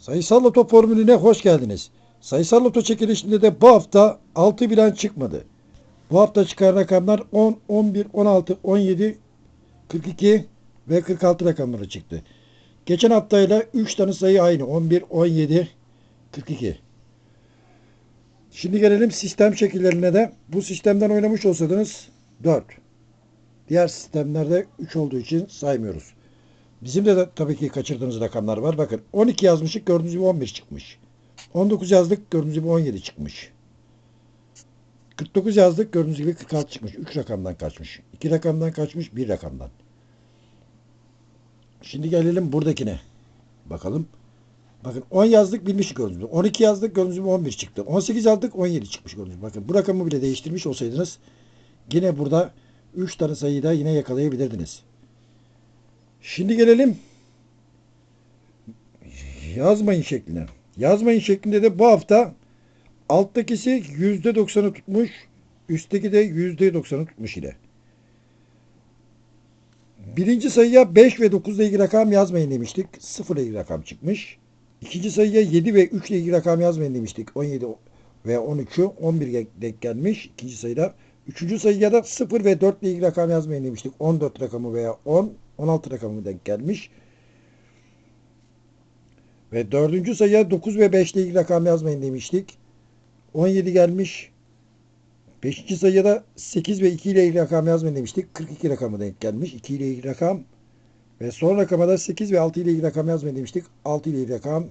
Sayısal Loto formülüne hoş geldiniz. Sayısal Loto çekilişinde de bu hafta 6 bilen çıkmadı. Bu hafta çıkan rakamlar 10, 11, 16, 17, 42 ve 46 rakamları çıktı. Geçen haftayla 3 tane sayı aynı. 11, 17, 42. Şimdi gelelim sistem şekillerine de. Bu sistemden oynamış olsaydınız 4. Diğer sistemlerde 3 olduğu için saymıyoruz. Bizim de, tabii ki kaçırdığımız rakamlar var. Bakın 12 yazmışık gördüğünüz gibi 11 çıkmış. 19 yazdık gördüğünüz gibi 17 çıkmış. 49 yazdık gördüğünüz gibi 46 çıkmış. 3 rakamdan kaçmış. 2 rakamdan kaçmış. 1 rakamdan. Şimdi gelelim buradakine. Bakalım. Bakın 10 yazdık bilmiş gördüğünüz gibi. 12 yazdık gördüğünüz gibi 11 çıktı. 18 yazdık 17 çıkmış gördüğünüz gibi. Bakın bu rakamı bile değiştirmiş olsaydınız yine burada 3 tane sayıyı da yine yakalayabilirdiniz. Şimdi gelelim yazmayın şekline. Yazmayın şeklinde de bu hafta alttakisi %90'ı tutmuş, üstteki de %90'ı tutmuş ile. Birinci sayıya 5 ve 9 ile ilgili rakam yazmayın demiştik. 0 ile ilgili rakam çıkmış. İkinci sayıya 7 ve 3 ile ilgili rakam yazmayın demiştik. 17 ve 13'ü 11 denk gelmiş. İkinci sayıda. Üçüncü sayıya da 0 ve 4 ile ilgili rakam yazmayın demiştik. 14 rakamı veya 10, 16 rakamı denk gelmiş. Ve dördüncü sayıya 9 ve 5 ile ilgili rakam yazmayın demiştik. 17 gelmiş. Beşinci sayıya da 8 ve 2 ile ilgili rakam yazmayın demiştik. 42 rakamı denk gelmiş. 2 ile ilgili rakam. Ve son rakama da 8 ve 6 ile ilgili rakam yazmayın demiştik. 6 ile ilgili rakam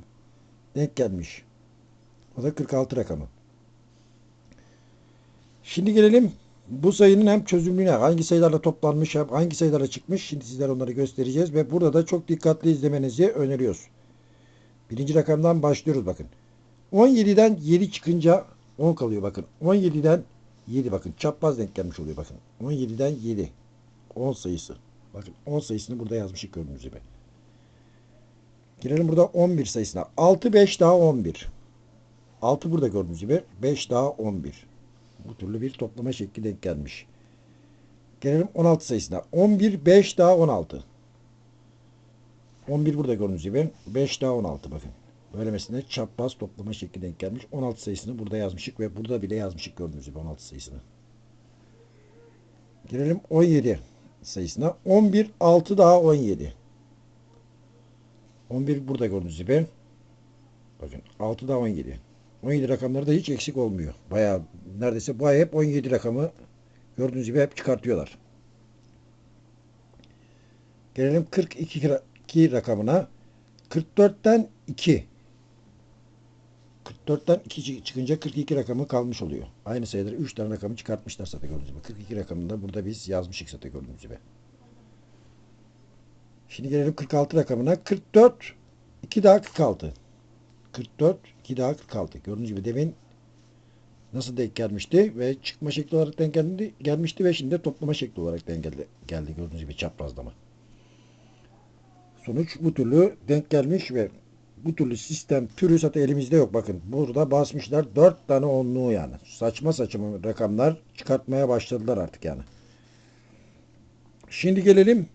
denk gelmiş. O da 46 rakamı. Şimdi gelelim bu sayının hem çözümlüğüne hangi sayılarla toplanmış hem hangi sayılarla çıkmış. Şimdi sizlere onları göstereceğiz ve burada da çok dikkatli izlemenizi öneriyoruz. Birinci rakamdan başlıyoruz bakın. 17'den 7 çıkınca 10 kalıyor bakın. 17'den 7 bakın çapraz denk gelmiş oluyor bakın. 17'den 7 10 sayısı. Bakın 10 sayısını burada yazmışık gördüğünüz gibi. Girelim burada 11 sayısına. 6 5 daha 11. 6 burada gördüğünüz gibi. 5 daha 11. Bu türlü bir toplama şekli denk gelmiş. Gelelim 16 sayısına. 11 5 daha 16. 11 burada gördüğünüz gibi. 5 daha 16 bakın. Böylemesine çapraz toplama şekli denk gelmiş. 16 sayısını burada yazmışık ve burada bile yazmışık gördüğünüz gibi 16 sayısını. Gelelim 17 sayısına. 11 6 daha 17. 11 burada gördüğünüz gibi. Bakın 6 daha 17. 17 rakamları da hiç eksik olmuyor. Bayağı neredeyse bu ay hep 17 rakamı gördüğünüz gibi hep çıkartıyorlar. Gelelim 42 ra- 2 rakamına. 44'ten 2. 44'ten 2 çı- çıkınca 42 rakamı kalmış oluyor. Aynı sayıları 3 tane rakamı çıkartmışlar zaten gördüğünüz gibi. 42 rakamını da burada biz yazmışık zaten gördüğünüz gibi. Şimdi gelelim 46 rakamına. 44 2 daha 46. 44 2 daha 46. Gördüğünüz gibi demin nasıl denk gelmişti ve çıkma şekli olarak denk geldi, gelmişti ve şimdi toplama şekli olarak denk geldi, geldi gördüğünüz gibi çaprazlama. Sonuç bu türlü denk gelmiş ve bu türlü sistem türü zaten elimizde yok. Bakın burada basmışlar 4 tane onluğu yani. Saçma saçma rakamlar çıkartmaya başladılar artık yani. Şimdi gelelim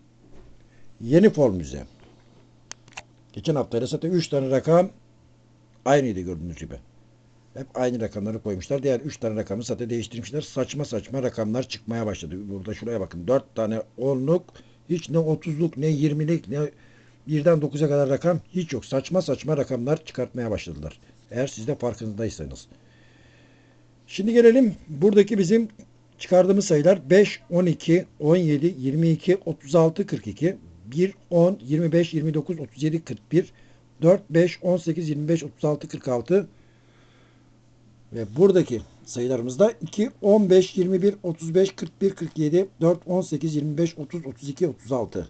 yeni formüze. Geçen haftayla zaten 3 tane rakam aynıydı gördüğünüz gibi. Hep aynı rakamları koymuşlar. Diğer 3 tane rakamı zaten değiştirmişler. Saçma saçma rakamlar çıkmaya başladı. Burada şuraya bakın. 4 tane onluk hiç ne 30'luk ne 20'lik ne birden 9'a kadar rakam hiç yok. Saçma saçma rakamlar çıkartmaya başladılar. Eğer siz de farkındaysanız. Şimdi gelelim buradaki bizim çıkardığımız sayılar 5, 12, 17, 22, 36, 42, 1, 10, 25, 29, 37, 41, 4, 5, 18, 25, 36, 46 ve buradaki sayılarımız da 2, 15, 21, 35, 41, 47, 4, 18, 25, 30, 32, 36.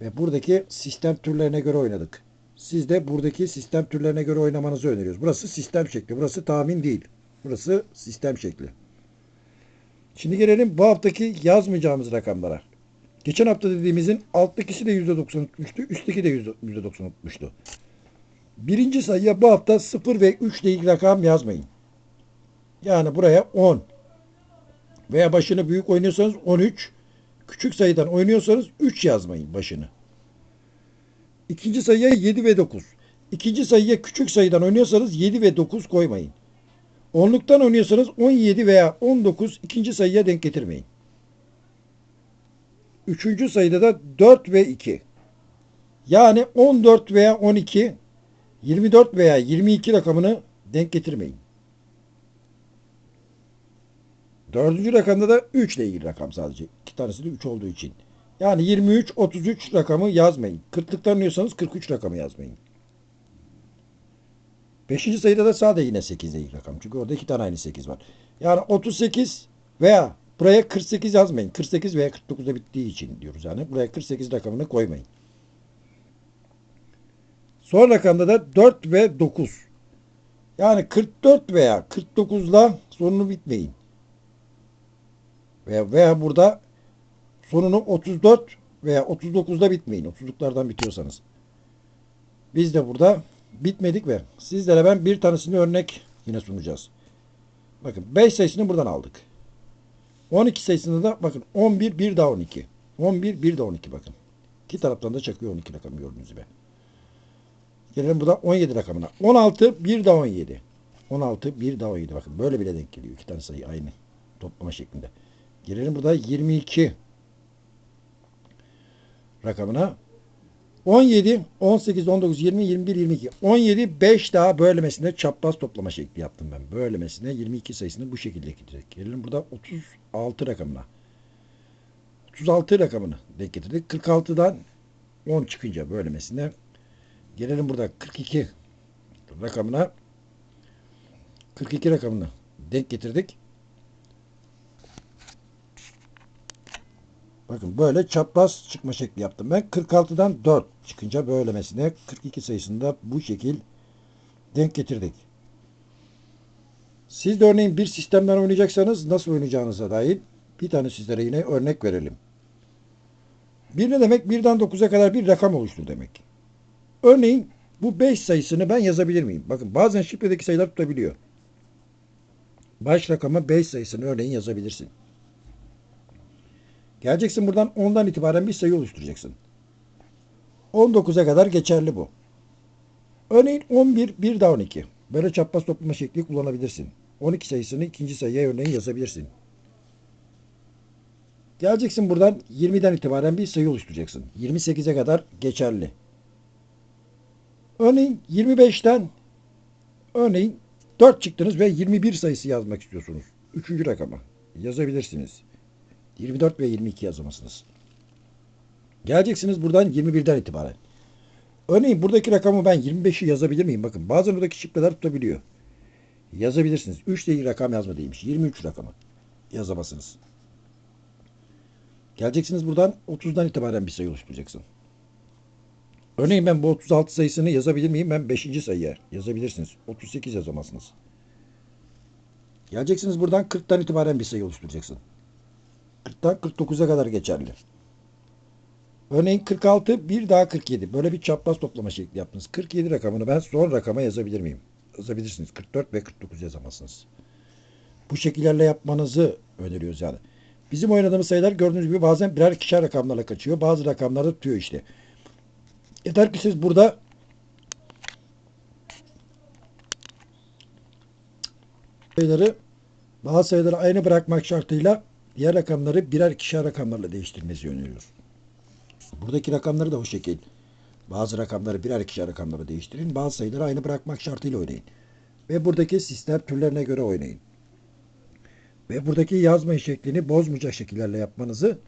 Ve buradaki sistem türlerine göre oynadık. Siz de buradaki sistem türlerine göre oynamanızı öneriyoruz. Burası sistem şekli. Burası tahmin değil. Burası sistem şekli. Şimdi gelelim bu haftaki yazmayacağımız rakamlara. Geçen hafta dediğimizin alttakisi de %90 tutmuştu. Üstteki de %90 tutmuştu. Birinci sayıya bu hafta 0 ve 3 ile ilgili rakam yazmayın. Yani buraya 10 veya başını büyük oynuyorsanız 13 küçük sayıdan oynuyorsanız 3 yazmayın başını. İkinci sayıya 7 ve 9. ikinci sayıya küçük sayıdan oynuyorsanız 7 ve 9 koymayın. Onluktan oynuyorsanız 17 veya 19 ikinci sayıya denk getirmeyin. Üçüncü sayıda da 4 ve 2. Yani 14 veya 12, 24 veya 22 rakamını denk getirmeyin. Dördüncü rakamda da 3 ile ilgili rakam sadece. İki tanesi de 3 olduğu için. Yani 23, 33 rakamı yazmayın. Kırklıktan oynuyorsanız 43 rakamı yazmayın. Beşinci sayıda da sade yine 8 ile ilgili rakam. Çünkü orada iki tane aynı 8 var. Yani 38 veya buraya 48 yazmayın. 48 veya 49'da bittiği için diyoruz yani. Buraya 48 rakamını koymayın. Son rakamda da 4 ve 9. Yani 44 veya 49'la sonunu bitmeyin. Veya, veya burada sonunu 34 veya 39'da bitmeyin. 30'luklardan bitiyorsanız. Biz de burada bitmedik ve sizlere ben bir tanesini örnek yine sunacağız. Bakın 5 sayısını buradan aldık. 12 sayısını da bakın 11 bir daha 12. 11 bir daha 12 bakın. İki taraftan da çakıyor 12 rakamı gördüğünüz gibi. Gelelim burada 17 rakamına. 16 bir daha 17. 16 bir daha 17 bakın böyle bile denk geliyor. İki tane sayı aynı toplama şeklinde. Gelelim burada 22 rakamına. 17, 18, 19, 20, 21, 22. 17, 5 daha bölmesine çapraz toplama şekli yaptım ben. Bölmesine 22 sayısını bu şekilde getirdik. Gelelim burada 36 rakamına. 36 rakamını denk getirdik. 46'dan 10 çıkınca bölmesine. Gelelim burada 42 rakamına. 42 rakamını denk getirdik. Bakın böyle çapraz çıkma şekli yaptım ben. 46'dan 4 çıkınca böylemesine 42 sayısında bu şekil denk getirdik. Siz de örneğin bir sistemden oynayacaksanız nasıl oynayacağınıza dair bir tane sizlere yine örnek verelim. Bir ne demek? Birden 9'a kadar bir rakam oluştur demek. Örneğin bu 5 sayısını ben yazabilir miyim? Bakın bazen şifredeki sayılar tutabiliyor. Baş rakama 5 sayısını örneğin yazabilirsin. Geleceksin buradan 10'dan itibaren bir sayı oluşturacaksın. 19'a kadar geçerli bu. Örneğin 11, 1 daha 12. Böyle çapraz toplama şekli kullanabilirsin. 12 sayısını ikinci sayıya örneğin yazabilirsin. Geleceksin buradan 20'den itibaren bir sayı oluşturacaksın. 28'e kadar geçerli. Örneğin 25'ten örneğin 4 çıktınız ve 21 sayısı yazmak istiyorsunuz. Üçüncü rakama yazabilirsiniz. 24 ve 22 yazamazsınız. Geleceksiniz buradan 21'den itibaren. Örneğin buradaki rakamı ben 25'i yazabilir miyim? Bakın bazen buradaki şifreler tutabiliyor. Yazabilirsiniz. 3 değil rakam yazma değilmiş. 23 rakamı yazamazsınız. Geleceksiniz buradan 30'dan itibaren bir sayı oluşturacaksın. Örneğin ben bu 36 sayısını yazabilir miyim? Ben 5. sayıya yazabilirsiniz. 38 yazamazsınız. Geleceksiniz buradan 40'tan itibaren bir sayı oluşturacaksın. 40'tan 49'a kadar geçerli. Örneğin 46 bir daha 47. Böyle bir çapraz toplama şekli yaptınız. 47 rakamını ben son rakama yazabilir miyim? Yazabilirsiniz. 44 ve 49 yazamazsınız. Bu şekillerle yapmanızı öneriyoruz yani. Bizim oynadığımız sayılar gördüğünüz gibi bazen birer ikişer rakamlarla kaçıyor. Bazı rakamlarda tutuyor işte. Yeter ki siz burada sayıları bazı sayıları aynı bırakmak şartıyla diğer rakamları birer ikişer rakamlarla değiştirmesi öneriyoruz. Buradaki rakamları da o şekil. Bazı rakamları birer ikişer rakamlarla değiştirin. Bazı sayıları aynı bırakmak şartıyla oynayın. Ve buradaki sistem türlerine göre oynayın. Ve buradaki yazma şeklini bozmayacak şekillerle yapmanızı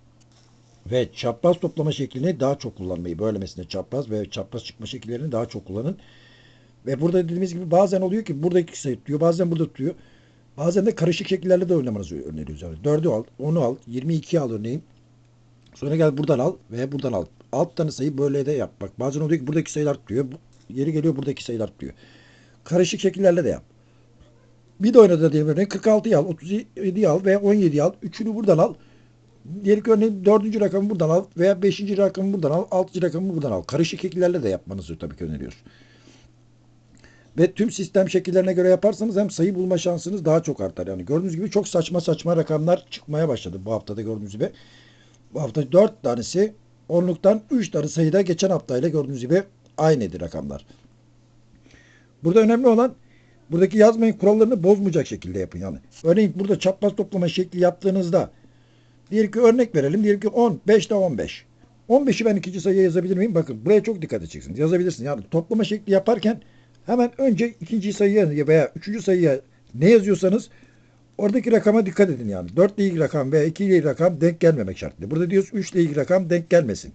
ve çapraz toplama şeklini daha çok kullanmayı bölmesine çapraz ve çapraz çıkma şekillerini daha çok kullanın. Ve burada dediğimiz gibi bazen oluyor ki buradaki sayı tutuyor, bazen burada tutuyor. Bazen de karışık şekillerle de oynamanızı öneriyoruz. Yani 4'ü al, 10'u al, 22'yi al örneğin. Sonra gel buradan al ve buradan al. Alt tane sayı böyle de yap. Bak bazen oluyor ki buradaki sayılar tutuyor. Yeri geliyor buradaki sayılar tutuyor. Karışık şekillerle de yap. Bir de oynadı diyelim örneğin 46'yı al, 37'yi al veya 17'yi al. Üçünü buradan al. Diyelim ki örneğin dördüncü rakamı buradan al veya beşinci rakamı buradan al, altıncı rakamı buradan al. Karışık şekillerle de yapmanızı tabii ki öneriyoruz. Ve tüm sistem şekillerine göre yaparsanız hem sayı bulma şansınız daha çok artar. Yani gördüğünüz gibi çok saçma saçma rakamlar çıkmaya başladı bu haftada gördüğünüz gibi. Bu hafta 4 tanesi onluktan 3 tane sayıda geçen haftayla gördüğünüz gibi aynıydı rakamlar. Burada önemli olan buradaki yazmayın kurallarını bozmayacak şekilde yapın yani. Örneğin burada çapraz toplama şekli yaptığınızda diyelim ki örnek verelim. Diyelim ki 10, 5 de 15. 15'i ben ikinci sayıya yazabilir miyim? Bakın buraya çok dikkat edeceksiniz. Yazabilirsiniz. Yani toplama şekli yaparken hemen önce ikinci sayıya veya üçüncü sayıya ne yazıyorsanız oradaki rakama dikkat edin yani. 4 ile ilgili rakam veya 2 ile ilgili rakam denk gelmemek şartıyla. Burada diyoruz 3 ile ilgili rakam denk gelmesin.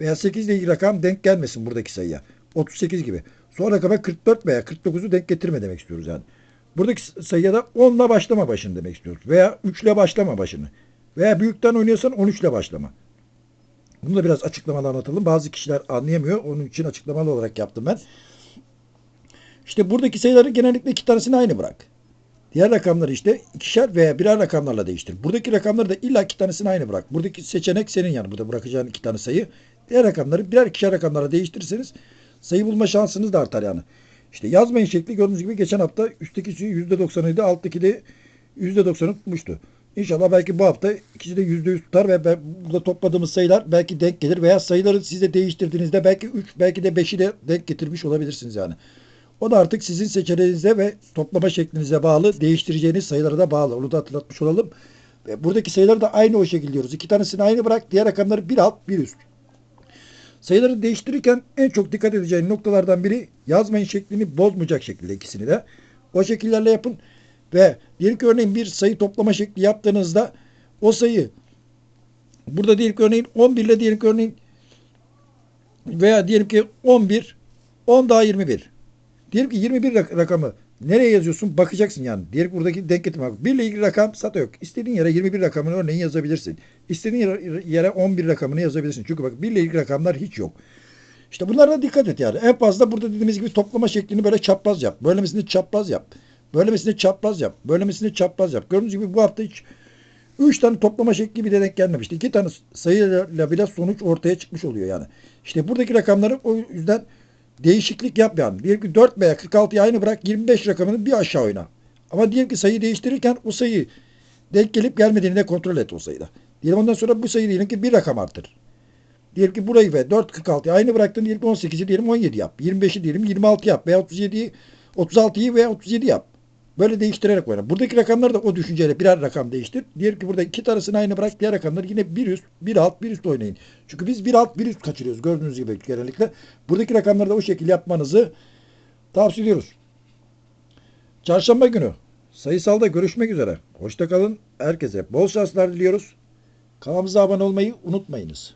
Veya 8 ile ilgili rakam denk gelmesin buradaki sayıya. 38 gibi. Son rakama 44 veya 49'u denk getirme demek istiyoruz yani. Buradaki sayıya da 10 ile başlama başını demek istiyoruz. Veya 3 ile başlama başını. Veya büyükten oynuyorsan 13 ile başlama. Bunu da biraz açıklamalı anlatalım. Bazı kişiler anlayamıyor. Onun için açıklamalı olarak yaptım ben. İşte buradaki sayıları genellikle iki tanesini aynı bırak. Diğer rakamları işte ikişer veya birer rakamlarla değiştir. Buradaki rakamları da illa iki tanesini aynı bırak. Buradaki seçenek senin yani. Burada bırakacağın iki tane sayı. Diğer rakamları birer ikişer rakamlarla değiştirirseniz sayı bulma şansınız da artar yani. İşte yazmayın şekli gördüğünüz gibi geçen hafta üstteki %90'ıydı. Alttaki de %90'ı tutmuştu. İnşallah belki bu hafta ikisi de %100 tutar ve ben, burada topladığımız sayılar belki denk gelir veya sayıları siz de değiştirdiğinizde belki 3 belki de 5'i de denk getirmiş olabilirsiniz yani. O da artık sizin seçeneğinize ve toplama şeklinize bağlı, değiştireceğiniz sayılara da bağlı. Onu da hatırlatmış olalım. Ve buradaki sayıları da aynı o şekilde diyoruz. İki tanesini aynı bırak, diğer rakamları bir alt, bir üst. Sayıları değiştirirken en çok dikkat edeceğin noktalardan biri yazmayın şeklini bozmayacak şekilde ikisini de. O şekillerle yapın. Ve diyelim ki örneğin bir sayı toplama şekli yaptığınızda o sayı burada diyelim ki örneğin 11 ile diyelim ki örneğin veya diyelim ki 11 10 daha 21. Diyelim ki 21 rak- rakamı nereye yazıyorsun? Bakacaksın yani. Diyelim ki buradaki denk getirme. 1 ile ilgili rakam sata yok. İstediğin yere 21 rakamını örneğin yazabilirsin. İstediğin yere, yere 11 rakamını yazabilirsin. Çünkü bak 1 ile ilgili rakamlar hiç yok. İşte bunlara dikkat et yani. En fazla burada dediğimiz gibi toplama şeklini böyle çapraz yap. Böylemesini çapraz yap. Böylemesini çapraz yap. Böylemesini çapraz yap. Gördüğünüz gibi bu hafta hiç 3 tane toplama şekli bile denk gelmemişti. 2 tane sayıyla bile sonuç ortaya çıkmış oluyor yani. İşte buradaki rakamları o yüzden değişiklik yap yani. Diyelim ki 4 veya 46'yı aynı bırak 25 rakamını bir aşağı oyna. Ama diyelim ki sayıyı değiştirirken o sayı denk gelip gelmediğini de kontrol et o sayıda. Diyelim ondan sonra bu sayı diyelim ki bir rakam artır. Diyelim ki burayı ve 4 46'yı aynı bıraktın diyelim ki 18'i diyelim 17 yap. 25'i diyelim 26 yap veya 37'yi 36'yı veya 37 yap. Böyle değiştirerek oyna. Buradaki rakamları da o düşünceyle birer rakam değiştir. Diyelim ki burada iki tanesini aynı bırak. Diğer rakamları yine bir üst, bir alt, bir üst oynayın. Çünkü biz bir alt, bir üst kaçırıyoruz. Gördüğünüz gibi genellikle. Buradaki rakamları da o şekilde yapmanızı tavsiye ediyoruz. Çarşamba günü sayısalda görüşmek üzere. Hoşça kalın. Herkese bol şanslar diliyoruz. Kanalımıza abone olmayı unutmayınız.